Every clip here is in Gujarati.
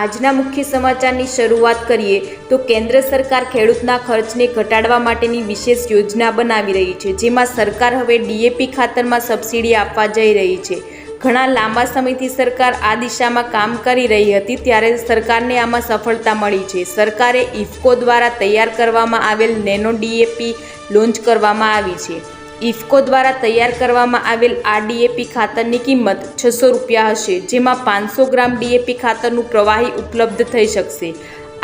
આજના મુખ્ય સમાચારની શરૂઆત કરીએ તો કેન્દ્ર સરકાર ખેડૂતના ખર્ચને ઘટાડવા માટેની વિશેષ યોજના બનાવી રહી છે, જેમાં સરકાર હવે ડીએપી ખાતરમાં સબસિડી આપવા જઈ રહી છે. ઘણા લાંબા સમયથી સરકાર આ દિશામાં કામ કરી રહી હતી, ત્યારે સરકારને આમાં સફળતા મળી છે. સરકારે ઇફકો દ્વારા તૈયાર કરવામાં આવેલ નેનો ડીએપી લોન્ચ કરવામાં આવી છે. ઇફકો દ્વારા તૈયાર કરવામાં આવેલ આ ડીએપી ખાતરની કિંમત છસો રૂપિયા હશે, જેમાં પાંચસો ગ્રામ ડીએપી ખાતરનું પ્રવાહી ઉપલબ્ધ થઈ શકશે.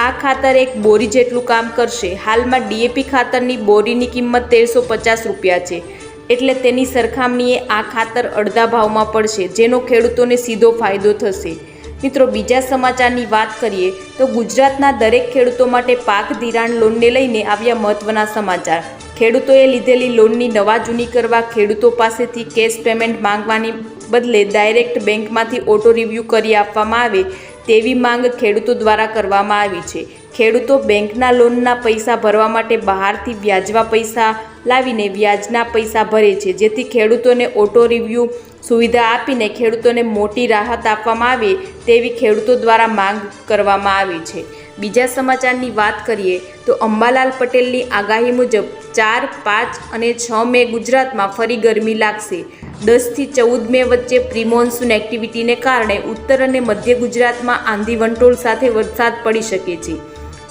આ ખાતર એક બોરી જેટલું કામ કરશે. હાલમાં ડીએપી ખાતરની બોરીની કિંમત તેરસો પચાસ રૂપિયા છે. એટલે તેની સરખામણીએ આ ખાતર અડધા ભાવમાં પડશે, જેનો ખેડૂતોને સીધો ફાયદો થશે. મિત્રો, બીજા સમાચારની વાત કરીએ, તો ગુજરાતના દરેક ખેડૂતો માટે પાક ધિરાણ લોનને લઈને આવ્યા મહત્વના સમાચાર. ખેડૂતોએ લીધેલી લોનની નવા જૂની કરવા ખેડૂતો પાસેથી કેશ પેમેન્ટ માંગવાની બદલે ડાયરેક્ટ બેંકમાંથી ઓટો રિવ્યૂ કરી આપવામાં આવે તેવી માંગ ખેડૂતો દ્વારા કરવામાં આવી છે. ખેડૂતો બેંકના લોનના પૈસા ભરવા માટે બહારથી વ્યાજવા પૈસા લાવીને વ્યાજના પૈસા ભરે છે, જેથી ખેડૂતોને ઓટો રિવ્યૂ સુવિધા આપીને ખેડૂતોને મોટી રાહત આપવામાં આવે તેવી ખેડૂતો દ્વારા માંગ કરવામાં આવી છે. બીજા સમાચારની વાત કરીએ તો અંબાલાલ પટેલની આગાહી મુજબ ચાર, પાંચ અને છ મે ગુજરાતમાં ફરી ગરમી લાગશે. દસથી ચૌદ મે વચ્ચે પ્રિમોન્સૂન એક્ટિવિટીને કારણે ઉત્તર અને મધ્ય ગુજરાતમાં આંધી વંટોળ સાથે વરસાદ પડી શકે છે.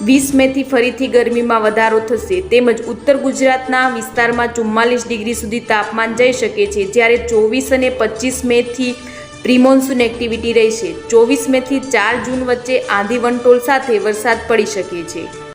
વીસ મેથી ફરીથી ગરમીમાં વધારો થશે. તેમજ ઉત્તર ગુજરાતના વિસ્તારમાં ચુમ્માલીસ ડિગ્રી સુધી તાપમાન જઈ શકે છે, જ્યારે ચોવીસ અને પચીસ મેથી પ્રિમોન્સૂન એક્ટિવિટી રહેશે. ચોવીસ મેથી ચાર જૂન વચ્ચે આંધી વંટોળ સાથે વરસાદ પડી શકે છે.